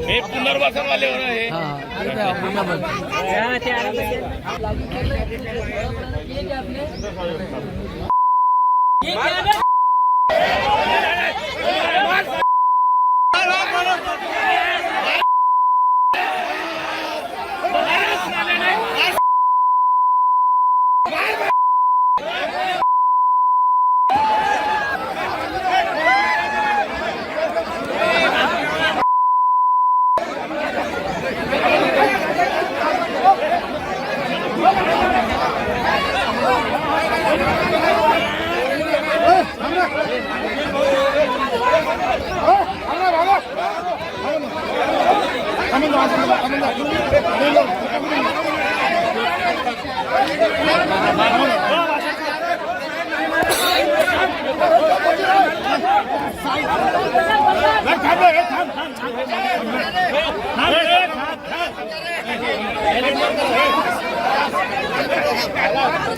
हे पुनर्वसन वाल्यावर आहे 한번더 하자. 한번 더.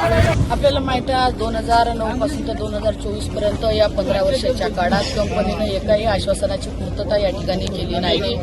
आपल्याला माहिती आहे दोन हजार नऊ पासून तर दोन हजार चोवीसपर्यंत या पंधरा वर्षाच्या काळात कंपनीनं एकाही आश्वासनाची पूर्तता या ठिकाणी केली नाही.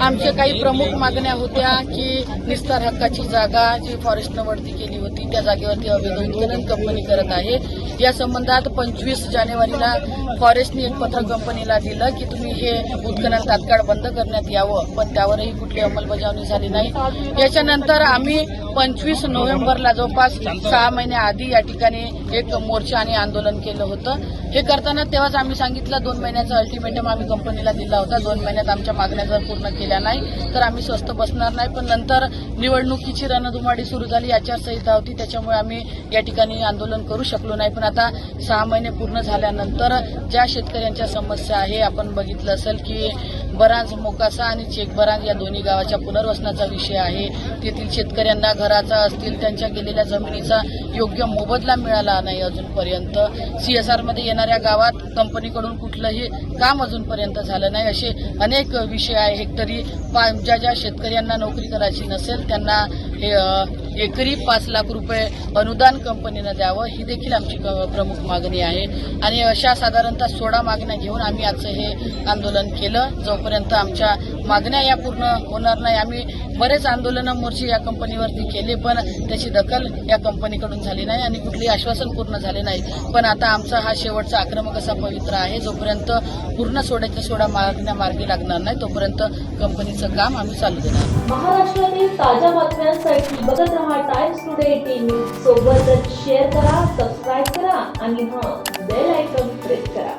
आमच्या काही प्रमुख मागण्या होत्या की निस्तार हक्काची जागा जी फॉरेस्टनं वरती केली होती त्या जागेवरती अवैध उत्खनन कंपनी करत आहे. या संबंधात पंचवीस जानेवारीला फॉरेस्टने एक पत्र कंपनीला दिलं की तुम्ही हे उत्खनन तात्काळ बंद करण्यात यावं पण त्यावरही कुठली अंमलबजावणी झाली नाही. याच्यानंतर आम्ही पंचवीस नोव्हेंबरला जवळपास सहा महिन्याआधी या ठिकाणी एक मोर्चा आणि आंदोलन केलं होतं. हे करताना तेव्हाच आम्ही सांगितलं दोन महिन्याचा अल्टिमेटम आम्ही कंपनीला दिला होता. दोन महिन्यात आमच्या मागण्या जर पूर्ण केल्या नाही तर आम्ही स्वस्त बसणार नाही. पण नंतर निवडणुकीची रणधुमाडी सुरू झाली आचारसंहिता होती त्याच्यामुळे आम्ही या ठिकाणी आंदोलन करू शकलो नाही. पण आता सहा महिने पूर्ण झाल्यानंतर ज्या शेतकऱ्यांच्या समस्या आहे आपण बघितलं असेल की बरांज मोकासा आणि चेकबरांज या दोन्ही गावाच्या पुनर्वसनाचा विषय आहे. तेथील शेतकऱ्यांना घराचा असतील त्यांच्या गेलेल्या जमिनीचा योग्य मोबदला मिळाला नाही अजूनपर्यंत. सीएसआरमध्ये येणाऱ्या गावात कंपनीकडून कुठलंही काम अजूनपर्यंत झालं नाही. असे अनेक विषय आहे हेक्टरी पा ज्या ज्या शेतकऱ्यांना नोकरी करायची नसेल त्यांना हे एकरी पाच लाख रुपये अनुदान कंपनीनं द्यावं ही देखील आमची प्रमुख मागणी आहे. आणि अशा साधारणतः सोळा मागण्या घेऊन आम्ही आजचं हे आंदोलन केलं. जोपर्यंत आमच्या मागण्या या पूर्ण होणार नाही. आम्ही बरेच आंदोलनं मोर्चे या कंपनीवरती केले पण त्याची दखल या कंपनीकडून झाली नाही आणि कुठली आश्वासन पूर्ण झाले नाही. पण आता आमचा हा शेवटचा आक्रमक असा पवित्र आहे जोपर्यंत पूर्ण सोड्याच्या सोडा मागण्या मार्गी लागणार नाही तोपर्यंत कंपनीचं काम आम्ही चालू देणार. महाराष्ट्रातील ताज्या बातम्यांसाठी बघत रहा टाइम्स टुडे एटीन सोबतच शेअर करा सबस्क्राईब करा आणि हा बेल आयकॉन प्रेस करा.